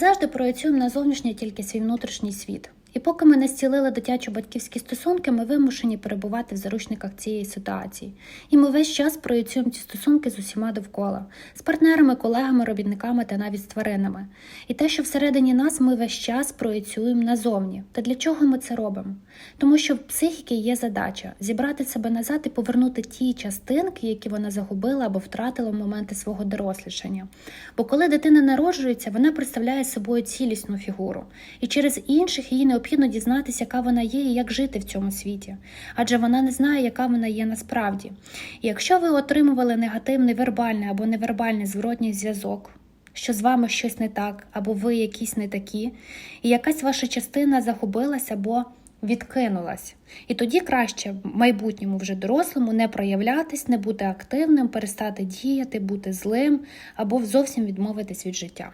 завжди проєцюємо на зовнішнє тільки свій внутрішній світ. І поки ми не зцілили дитячо-батьківські стосунки, ми вимушені перебувати в заручниках цієї ситуації. І ми весь час проєцюємо ці стосунки з усіма довкола, з партнерами, колегами, робітниками та навіть з тваринами. І те, що всередині нас ми весь час проєцюємо назовні. Та для чого ми це робимо? Тому що в психіки є задача зібрати себе назад і повернути ті частинки, які вона загубила або втратила в моменти свого дорослішання. Бо коли дитина народжується, вона представляє собою цілісну фігуру, і через інших їй необхідно дізнатися, яка вона є і як жити в цьому світі, адже вона не знає, яка вона є насправді. І якщо ви отримували негативний вербальний або невербальний зворотній зв'язок, що з вами щось не так, або ви якісь не такі, і якась ваша частина загубилась або відкинулась. І тоді краще в майбутньому вже дорослому не проявлятись, не бути активним, перестати діяти, бути злим або зовсім відмовитись від життя.